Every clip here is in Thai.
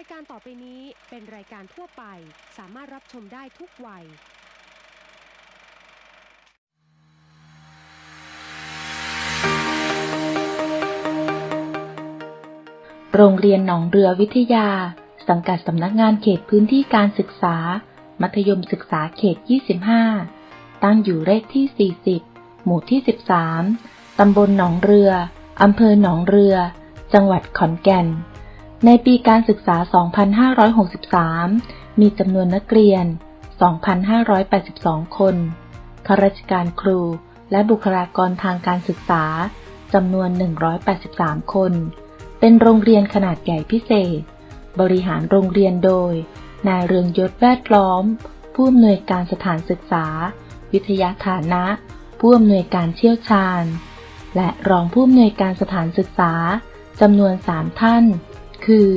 ายการต่อไปนี้เป็นรายการทั่วไป สามารถรับชมได้ทุกวัย โรงเรียนหนองเรือวิทยา สังกัดสำนักงานเขตพื้นที่การศึกษา มัธยมศึกษาเขต 25 ตั้งอยู่เลขที่ 40 หมู่ที่ 13 ตำบลหนองเรือ อำเภอหนองเรือ จังหวัดขอนแก่น ในปีการศึกษา 2563 มีจำนวนนักเรียน 2,582 คน ข้าราชการครู และบุคลากรทางการศึกษา จำนวน 183 คน เป็นโรงเรียนขนาดใหญ่พิเศษ บริหารโรงเรียนโดย นายเรืองยศแวดล้อม ผู้อำนวยการสถานศึกษา วิทยาฐานะ ผู้อำนวยการเชี่ยวชาญ และรองผู้อำนวยการสถานศึกษา จำนวน 3 ท่าน คือ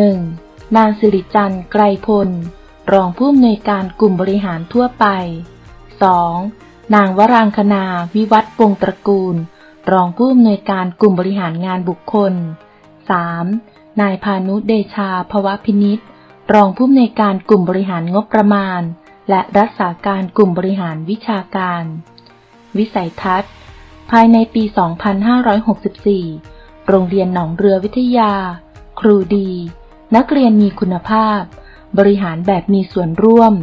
1. นางสิริจันทร์ไกรพล รองผู้อำนวยการกลุ่มบริหารทั่วไป 2. นางวรางคณาวิวัฒน์วงตระกูล รองผู้อำนวยการกลุ่มบริหารงานบุคคล 3. นายพานุเดชาภวพินิษรองผู้อำนวยการกลุ่มบริหารงบประมาณ และรักษาการกลุ่มบริหารวิชาการ วิสัยทัศน์ ภายในปี 2564 โรงเรียนหนองเรือวิทยา ครูดี นักเรียนมีคุณภาพ บริหารแบบมีส่วนร่วม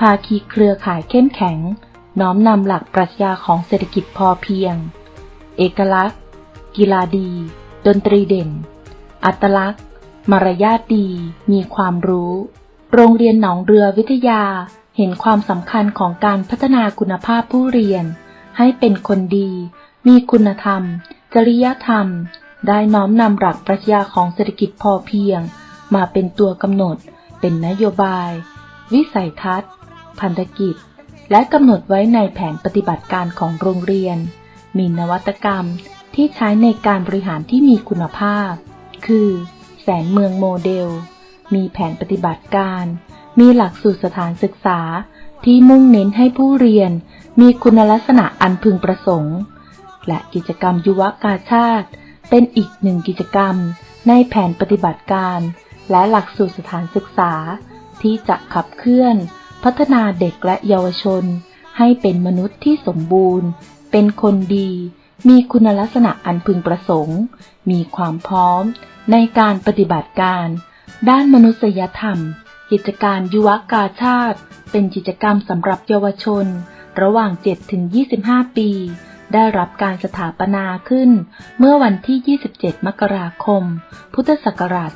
ภาคีเครือข่ายเข้มแข็ง น้อมนำหลักปรัชญาของเศรษฐกิจพอเพียง เอกลักษณ์ กีฬาดี ดนตรีเด่น อัตลักษณ์ มารยาทดี มีความรู้ โรงเรียนหนองเรือวิทยาเห็นความสำคัญของการพัฒนาคุณภาพผู้เรียน ให้เป็นคนดี มีคุณธรรม จริยธรรม ได้น้อมนำหลักปรัชญาของเศรษฐกิจพอเพียง มาเป็นตัวกำหนด เป็นนโยบาย วิสัยทัศน์ พันธกิจ และกำหนดไว้ในแผนปฏิบัติการของโรงเรียน มีนวัตกรรมที่ใช้ในการบริหารที่มีคุณภาพ คือ แสนเมืองโมเดล มีแผนปฏิบัติการ มีหลักสูตรสถานศึกษาที่มุ่งเน้นให้ผู้เรียน มีคุณลักษณะอันพึงประสงค์ และกิจกรรมยุวกาชาติ เป็นอีกหนึ่งกิจกรรม ในแผนปฏิบัติการ และหลักสูตรสถานศึกษา ที่จะขับเคลื่อน พัฒนาเด็กและเยาวชน ให้เป็นมนุษย์ที่สมบูรณ์ เป็นคนดี มีคุณลักษณะอันพึงประสงค์ มีความพร้อม ในการปฏิบัติการ ด้านมนุษยธรรม กิจการยุวกาชาติ เป็นกิจกรรมสำหรับเยาวชน ระหว่าง 7-25 ปี ได้รับการสถาปนาขึ้น เมื่อวันที่ 27 มกราคม พุทธศักราช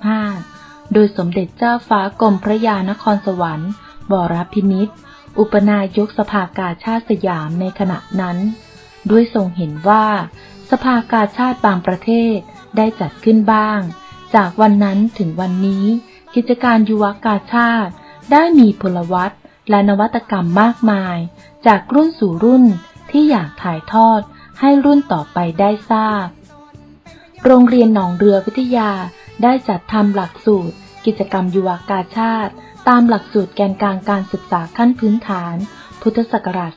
2465 โดยสมเด็จเจ้าฟ้ากรมพระยานครสวรรค์บรพินิษฐ์อุปนายกสภากาชาติสยามในขณะนั้น ด้วยทรงเห็นว่า สภากาชาติบางประเทศได้จัดขึ้นบ้าง จากวันนั้นถึงวันนี้ กิจการยุวกาชาติ ได้มีพลวัตและนวัตกรรมมากมาย จากรุ่นสู่รุ่น ที่อยากถ่ายทอดให้รุ่นต่อไปได้ทราบ โรงเรียนหนองเรือวิทยาได้จัดทำหลักสูตร กิจกรรมยุวกาชาติ ตามหลักสูตรแกนกลางการศึกษาขั้นพื้นฐาน พุทธศักราช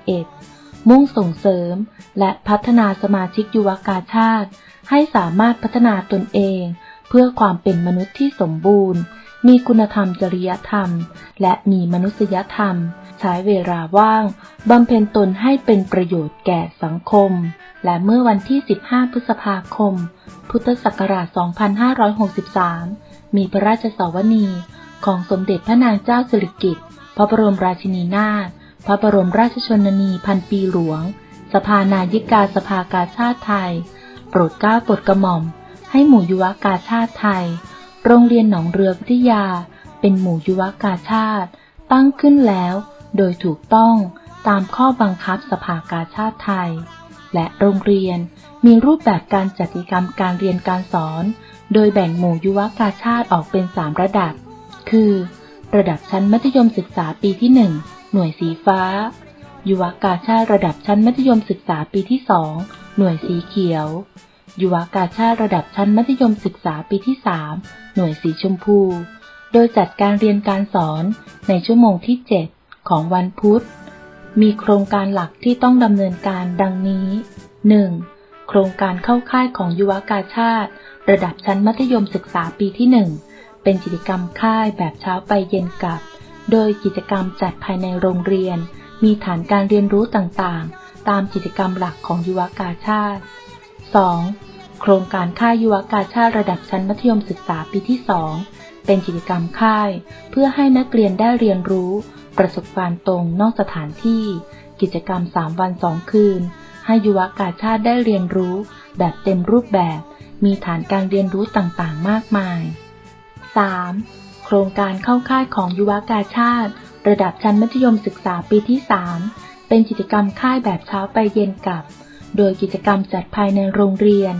2551 มุ่งส่งเสริม และพัฒนาสมาชิกยุวกาชาติ ให้สามารถพัฒนาตนเอง เพื่อความเป็นมนุษย์ที่สมบูรณ์ มีคุณธรรมจริยธรรม และมีมนุษยธรรม ใช้เวลาว่างบำเพ็ญตนให้เป็นประโยชน์แก่สังคม และเมื่อวันที่ 15 พฤษภาคม พุทธศักราช 2563 มีพระราชสวนีของสมเด็จพระนางเจ้าสิริกิติ์ พระบรมราชินีนาถ พระบรมราชชนนีพันปีหลวง สภานายิกาสภากาชาติไทย โปรดเกล้าโปรดกระหม่อม ให้หมู่ยุวกาชาติไทย โรงเรียนหนองเรือวิทยา เป็นหมู่ยุวกาชาติ ตั้งขึ้นแล้ว โดยถูกต้องตามข้อบังคับสภากาชาติไทย และโรงเรียนมีรูปแบบการจัดกิจกรรมการเรียนการสอน โดยแบ่งหมู่ยุวกาชาติออกเป็น 3 ระดับ คือ ระดับชั้นมัธยมศึกษาปีที่ 1 หน่วยสีฟ้า ยุวกาชาติระดับชั้นมัธยมศึกษาปีที่ 2 หน่วยสีเขียว ยุวกาชาติระดับชั้นมัธยมศึกษาปีที่ 3 หน่วยสีชมพู โดยจัดการเรียนการสอนในชั่วโมงที่ 7 ของวันพุธ มีโครงการหลักที่ต้องดำเนินการดังนี้ 1. โครงการเข้าค่ายของยุวกาชาติ ระดับชั้นมัธยมศึกษาปีที่ 1 เป็นกิจกรรมค่ายแบบเช้าไปเย็นกลับ โดยกิจกรรมจัดภายในโรงเรียน มีฐานการเรียนรู้ต่างๆ ตามกิจกรรมหลักของยุวกาชาติ 2. โครงการค่ายยุวกาชาติระดับชั้นมัธยมศึกษาปีที่ 2 เป็นกิจกรรมค่าย เพื่อให้นักเรียนได้เรียนรู้ ประสบการณ์ตรงนอกสถานที่ กิจกรรม 3 วัน 2 คืน ให้ยุวกาชาติได้เรียนรู้ แบบเต็มรูปแบบ มีฐานการเรียนรู้ต่างๆ มากมาย 3. โครงการเข้าค่ายของยุวกาชาติ ระดับชั้นมัธยมศึกษาปีที่ 3 เป็นกิจกรรมค่ายแบบเช้าไปเย็นกลับ โดยกิจกรรมจัดภายในโรงเรียน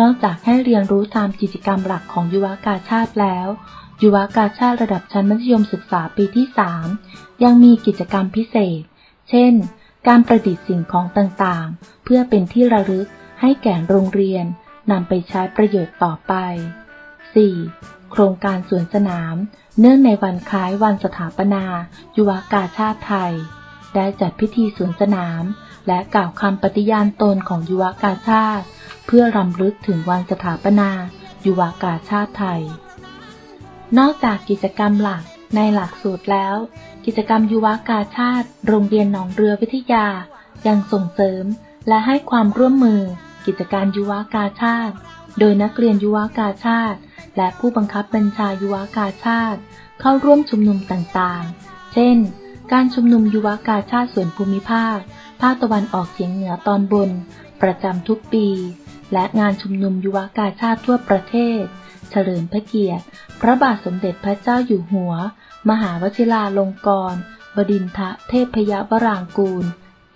นอกจากให้เรียนรู้ตามกิจกรรมหลักของยุวกาชาติแล้ว ยุวกาชาติระดับชั้นมัธยมศึกษาปีที่ 3 ยังมีกิจกรรมพิเศษ เช่น การประดิษฐ์สิ่งของต่างๆ เพื่อเป็นที่ระลึกให้แก่โรงเรียนนำไปใช้ประโยชน์ต่อไป 4. โครงการสวนสนาม เนื่องในวันคล้ายวันสถาปนา ยุวกาชาติไทย ได้จัดพิธีสวนสนาม และกล่าวคำปฏิญาณตนของยุวกาชาติ เพื่อรำลึกถึงวันสถาปนา ยุวกาชาติไทย นอกจากกิจกรรมหลักในหลักสูตรแล้ว กิจกรรมยุวกาชาติ โรงเรียนหนองเรือวิทยา ยังส่งเสริมและให้ความร่วมมือ กิจการยุวกาชาติ โดยนักเรียนยุวกาชาติ และผู้บังคับบัญชายุวกาชาติ เข้าร่วมชุมนุมต่างๆ เช่น การชุมนุมยุวกาชาติส่วนภูมิภาค ภาคตะวันออกเฉียงเหนือตอนบน ประจำทุกปี และงานชุมนุมยุวกาชาติทั่วประเทศ เฉลิมพระเกียรติ พระบาทสมเด็จพระเจ้าอยู่หัว มหาวชิราลงกรณบดินทะเทพยวรางกูล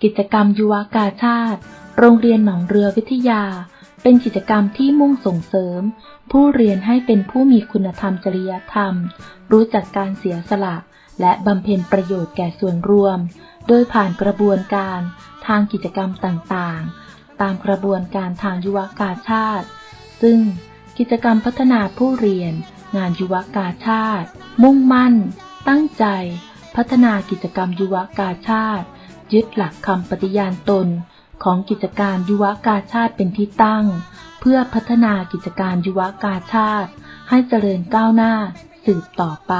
กิจกรรมยุวกาชาติ โรงเรียนหนองเรือวิทยา เป็นกิจกรรมที่มุ่งส่งเสริม ผู้เรียนให้เป็นผู้มีคุณธรรมจริยธรรม รู้จักการเสียสละ และบำเพ็ญประโยชน์แก่ส่วนรวม โดยผ่านกระบวนการทางกิจกรรมต่างๆ ตามกระบวนการทางยุวกาชาติ ซึ่งกิจกรรมพัฒนาผู้เรียน งานยุวกาชาติ มุ่งมั่น ตั้งใจ พัฒนากิจกรรมยุวกาชาติ ยึดหลักคำปฏิญาณตนของกิจการยุวกาชาติเป็นที่ตั้ง เพื่อพัฒนากิจการยุวกาชาติ ให้เจริญก้าวหน้าสืบต่อไป